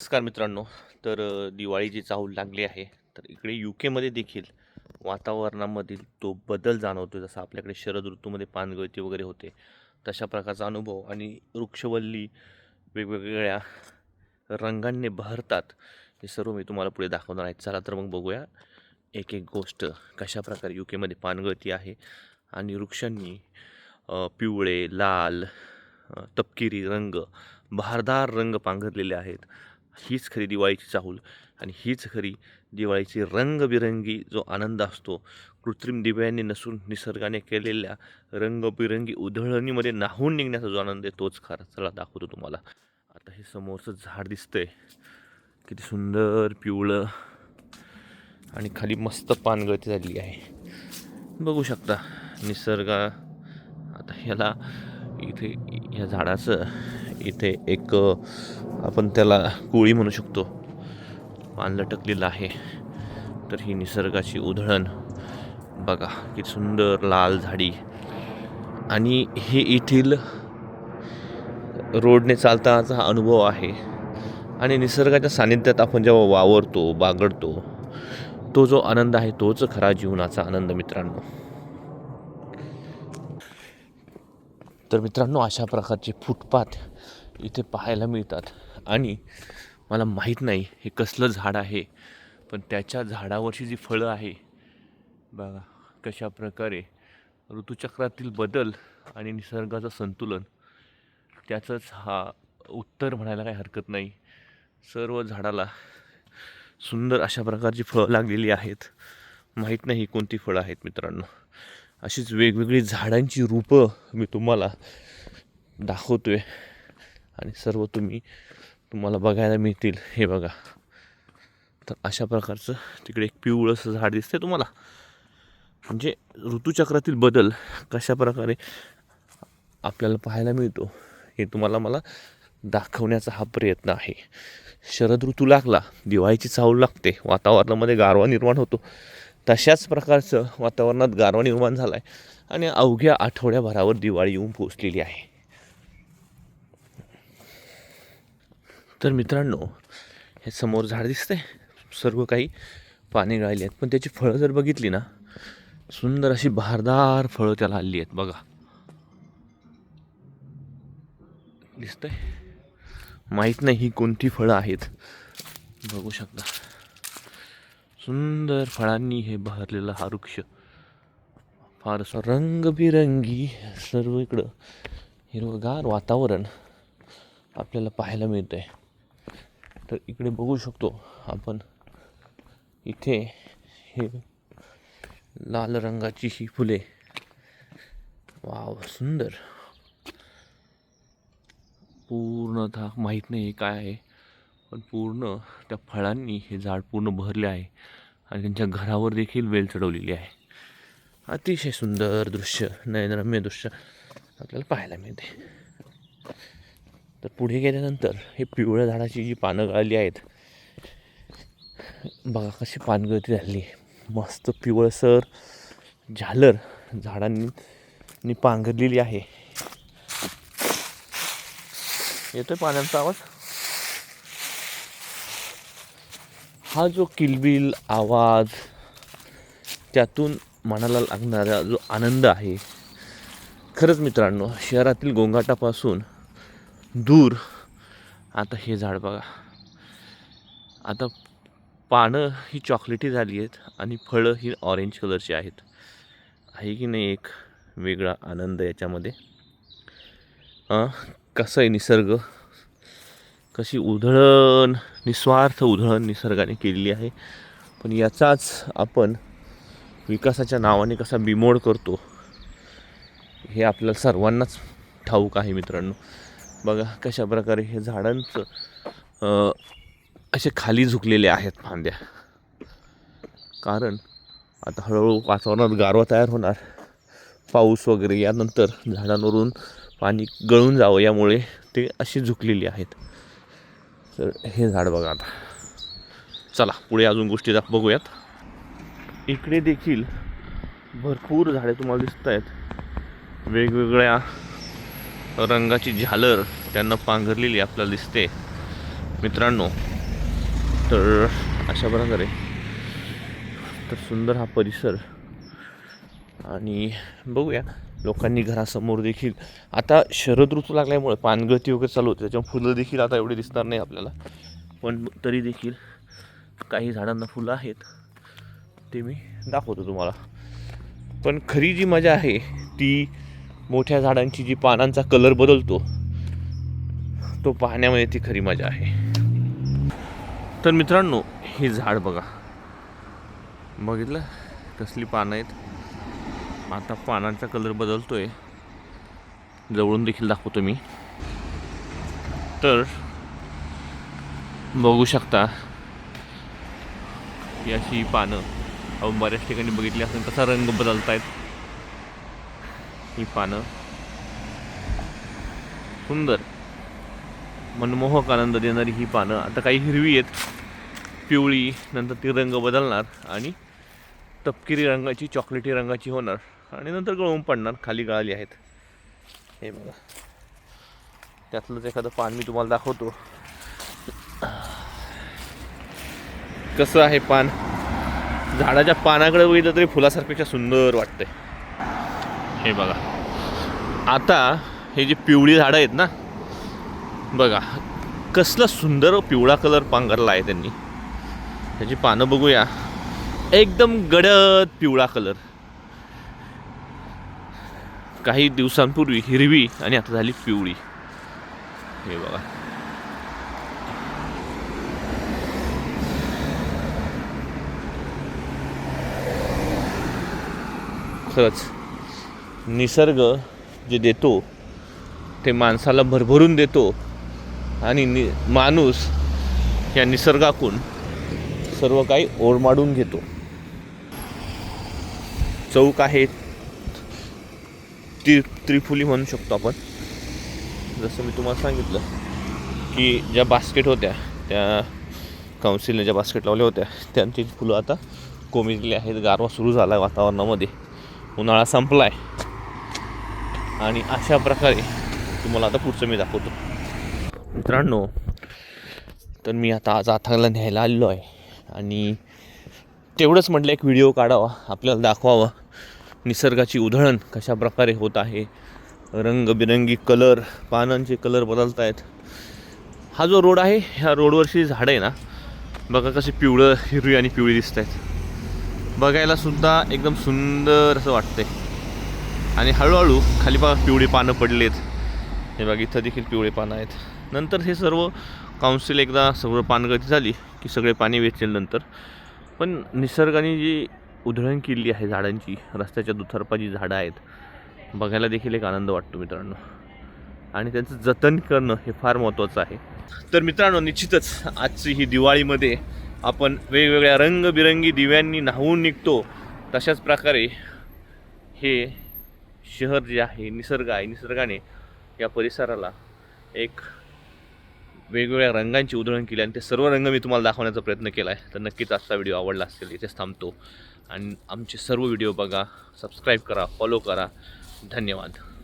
नमस्कार मित्रांनो. तर दिवाळीची चाहूल लागली आहे. तर इकडे यू केमध्ये देखील वातावरणामधील तो बदल जाणवतो जसं आपल्याकडे शरद ऋतूमध्ये पानगळती वगैरे होते. तशा प्रकारचा अनुभव आणि वृक्षवल्ली वेगवेगळ्या रंगांनी बहरतात हे सर्व मी तुम्हाला पुढे दाखवणार आहे. चला तर मग बघूया एक एक गोष्ट कशा प्रकारे यू केमध्ये पानगळती आहे आणि वृक्षांनी पिवळे लाल तपकिरी रंग बहारदार रंग पांघरलेले आहेत. हीच खरी दिवाळीची चाहूल आणि हीच खरी दिवाळीची रंगबिरंगी जो आनंद असतो कृत्रिम दिव्यांनी नसून निसर्गाने केलेल्या रंगबिरंगी उधळणीमध्ये नाहून निघण्याचा जो आनंद आहे तोच खरा. चला दाखवतो तुम्हाला. आता हे समोरचं झाड दिसतंय. किती सुंदर पिवळं आणि खाली मस्त पानगळती झालेली आहे. बघू शकता निसर्गा. आता ह्याला इथे ह्या झाडाचं इथे एक आपण त्याला कोळी म्हणू शकतो. पान लटकलेलं आहे. तर ही निसर्गाची उधळण. बघा किती सुंदर लाल झाडी. आणि हे येथील रोडने चालतानाचा हा अनुभव आहे. आणि निसर्गाच्या सानिध्यात आपण जेव्हा वावरतो बागडतो तो जो आनंद आहे तोच खरा जीवनाचा आनंद मित्रांनो. तर मित्रांनो अशा प्रकारचे फुटपाथ इथे पाहायला मिळतात. आणि मला माहीत नाही हे कसलं झाड आहे पण त्याच्या झाडावरची जी फळं आहे बघा कशा प्रकारे ऋतुचक्रातील बदल आणि निसर्गाचं संतुलन त्याचंच हा उत्तर म्हणायला काही हरकत नाही. सर्व झाडाला सुंदर अशा प्रकारची फळं लागलेली आहेत. माहीत नाही ही कोणती फळं आहेत मित्रांनो. अशीच वेगवेगळी झाडांची रूपं मी तुम्हाला दाखवतो आहे आणि सर्व तुम्ही तुम्हाला बघायला मिळतील. हे बघा. तर अशा प्रकारचं तिकडे एक पिवळंसं झाड दिसतंय तुम्हाला. म्हणजे ऋतूचक्रातील बदल कशा प्रकारे आपल्याला पाहायला मिळतो हे तुम्हाला मला दाखवण्याचा हा प्रयत्न आहे. शरद ऋतू लागला दिवाळीची चाहूल लागते वातावरणामध्ये गारवा निर्माण होतो. तशाच प्रकारचं वातावरणात गारवा निर्माण झाला आहे आणि अवघ्या आठवड्याभरावर दिवाळी येऊन पोचलेली आहे. तर मित्रांनो हे समोर झाड दिसतंय. सर्व काही पाने गळाली आहेत. पण त्याची फळं जर बघितली ना सुंदर अशी बहारदार फळं त्याला आली आहेत बघा. दिसतंय? माहीत नाही ही कोणती फळं आहेत. बघू शकता. सुंदर फळांनी हे बहरलेला हा वृक्ष. फारसा रंगबिरंगी सर्व इकडं हिरवगार वातावरण आपल्याला पाहायला मिळतं आहे तर इकडे बघू शकतो आपण इथे हे लाल रंगाची ही फुले. वाव सुंदर. पूर्णतः माहीत नाही हे काय आहे. पण पूर्ण त्या फळांनी हे झाड पूर्ण भरले आहे. आणि त्यांच्या घरावर देखील वेल चढवलेली आहे. अतिशय सुंदर दृश्य नयनरम्य दृश्य आपल्याला पाहायला मिळते. तर पुढे गेल्यानंतर हे पिवळ्या झाडाची जी पानं गळाली आहेत बघा कशी पानगळती झाली मस्त पिवळसर झालर झाडांनी पांघरलेली आहे. येतोय पाण्याचा आवाज? हा जो किलबिल आवाज त्यातून मनाला लागणारा जो आनंद आहे खरंच मित्रांनो शहरातील गोंगाटापासून दूर आता हे झाड बघा. आता पानं ही चॉकलेटी झाली आहेत आणि फळं ही ऑरेंज कलरची आहेत. आहे की नाही एक वेगळा आनंद याच्यामध्ये? कसं आहे निसर्ग? कशी उधळण निस्वार्थ उधळण निसर्गाने केलेली आहे. पण याचाच आपण विकासाच्या नावाने कसा बिमोड करतो हे आपल्याला सर्वांनाच ठाऊक आहे मित्रांनो. बघा कशा प्रकारे हे झाडांचं असे खाली झुकलेले आहेत फांद्या. कारण आता हळूहळू वातावरणात गारवा तयार होणार. पाऊस वगैरे यानंतर झाडांवरून पाणी गळून जावं यामुळे ते अशी झुकलेली आहेत. तर हे झाड बघा आता. चला पुढे अजून गोष्टी बघूयात. इकडे देखील भरपूर झाडे तुम्हाला दिसत आहेत वेगवेगळ्या रंगाची झालर त्यांना पांघरलेली आपल्याला दिसते. मित्रांनो तर अशा प्रकारे तर सुंदर हा परिसर. आणि बघूया लोकांनी घरासमोर देखील आता शरद ऋतू लागल्यामुळे पानगळती वगैरे चालू होते त्याच्यामुळे फुलं देखील आता एवढी दिसणार नाही आपल्याला. पण तरी देखील काही झाडांना फुलं आहेत ते मी दाखवतो तुम्हाला. पण खरी जी मजा आहे ती मोठ्या झाडांची जी पानांचा कलर बदलतो तो पाहण्यामध्ये ती खरी मजा आहे. तर मित्रांनो हे झाड बघा. बघितलं? कसली पानं आहेत. आता पानांचा कलर बदलतोय. जवळून देखील दाखवतो मी. तर बघू शकता ही अशी पानं आपण बऱ्याच ठिकाणी बघितली असेल कसा रंग बदलतायत. ही पानं सुंदर मनमोहक आनंद देणारी ही पानं. आता काही हिरवी आहेत पिवळी नंतर ती रंग बदलणार आणि तपकिरी रंगाची चॉकलेटी रंगाची होणार. आणि नंतर गळून पडणार खाली गळाली आहेत. हे बघा. त्यातलंच एखादं पान मी तुम्हाला दाखवतो. कसं आहे पान? झाडाच्या पानाकडे बघितलं तरी फुलासारखेच्या सुंदर वाटते हे बघा. आता हे जे पिवळी झाडं आहेत ना बघा. कसला सुंदर पिवळा कलर पांघरला आहे त्यांनी. त्याची पानं बघूया. एकदम गडद पिवळा कलर. काही दिवसांपूर्वी हिरवी आणि आता झाली पिवळी. हे बघा. खरंच निसर्ग जे देतो ते माणसाला भरभरून देतो आणि नि माणूस या निसर्गाकून सर्व काही ओरमाडून घेतो. चौक आहेत ती त्रिफुली म्हणू शकतो आपण. जसं मी तुम्हाला सांगितलं की ज्या बास्केट होत्या त्या काउन्सिलने ज्या बास्केट लावल्या होत्या त्यांची फुलं आता कोमेजली आहेत. गारवा सुरू झाला आहे वातावरणामध्ये. उन्हाळा संपला आहे आणि अशा प्रकारे तुम्हाला आता पुढचं मी दाखवतो. मित्रांनो तर मी आता आज आथाला न्यायला आलेलो आहे. आणि तेवढंच म्हटलं एक व्हिडिओ काढावा आपल्याला दाखवावं. निसर्गाची उधळण कशा प्रकारे होत आहे? रंगबिरंगी कलर पानांचे कलर बदलत आहेत हा जो रोड आहे ह्या रोडवरची झाडं आहे ना बघा कशी पिवळं हिरवी आणि पिवळी दिसत आहेत बघायला सुद्धा एकदम सुंदर असं वाटतंय. आणि हळूहळू खाली बघा पिवळी पानं पडलेत. हे बघा इथं देखील पिवळे पानं आहेत. नंतर हे सर्व काउन्सिल एकदा सर्व पानगती झाली की सगळे पाणी वेचेल नंतर. पण निसर्गाने जी उधळण केली आहे झाडांची. रस्त्याच्या दुतर्फा जी झाडं आहेत बघायला देखील एक आनंद वाटतो मित्रांनो. आणि त्यांचं जतन करणं हे फार महत्त्वाचं आहे. तर मित्रांनो निश्चितच आजची ही दिवाळीमध्ये आपण वेगवेगळ्या रंगबिरंगी दिव्यांनी न्हावून निघतो. तशाच प्रकारे हे शहर जे आहे निसर्ग आहे निसर्गाने या परिसराला एक वेगवेगळ्या रंगांची उधळण केली आणि ते सर्व रंग मी तुम्हाला दाखवण्याचा प्रयत्न केला आहे. तर नक्कीच आजचा व्हिडिओ आवडला असेल इथेच थांबतो. आणि आमचे सर्व व्हिडिओ बघा सबस्क्राईब करा फॉलो करा. धन्यवाद.